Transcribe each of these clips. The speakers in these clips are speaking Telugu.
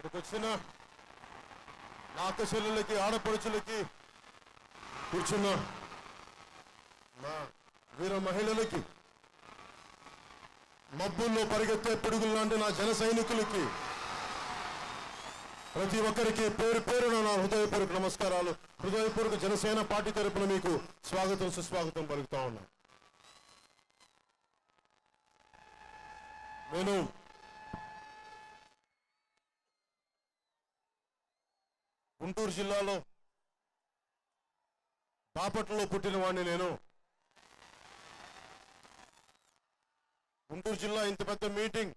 ఇక్కడికి వచ్చిన నా ఆడపడుచులకి కూర్చున్న మా వీర మహిళలకి మబ్బుల్లో పరిగెత్తే పిడుగులు లాంటి నా జన సైనికులకి ప్రతి ఒక్కరికి పేరు పేరున నా హృదయపూర్వక నమస్కారాలు. హృదయపూర్వక జనసేన పార్టీ తరపున మీకు స్వాగతం సుస్వాగతం పలుకుతా ఉన్నా నేను గుంటూరు జిల్లాలో బాపట్లలో పుట్టిన వాడిని నేను. గుంటూరు జిల్లా ఇంత పెద్ద మీటింగ్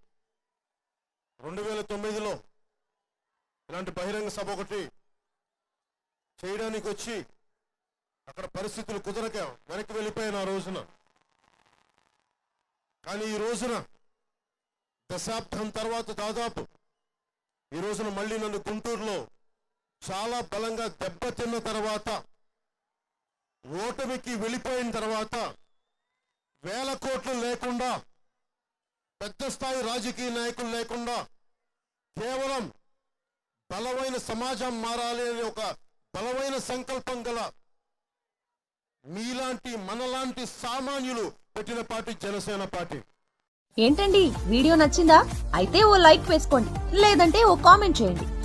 రెండు వేల తొమ్మిదిలో ఇలాంటి బహిరంగ సభ ఒకటి చేయడానికి వచ్చి అక్కడ పరిస్థితులు కుదరక వెనక్కి వెళ్ళిపోయాను ఆ రోజున. కానీ ఈ రోజున దశాబ్దం తర్వాత దాదాపు ఈ రోజున మళ్ళీ నన్ను గుంటూరులో చాలా బలంగా దెబ్బతిన్న తర్వాత ఓటమికి వెళ్ళిపోయిన తర్వాత వేల కోట్లు లేకుండా పెద్ద స్థాయి రాజకీయ నాయకులు లేకుండా కేవలం బలమైన సమాజం మారాలి అనే ఒక బలమైన సంకల్పం గల మీలాంటి మనలాంటి సామాన్యులు పెట్టిన పార్టీ జనసేన పార్టీ. ఏంటండి? వీడియో నచ్చిందా? అయితే ఓ లైక్ వేసుకోండి. లేదంటే ఓ కామెంట్ చేయండి.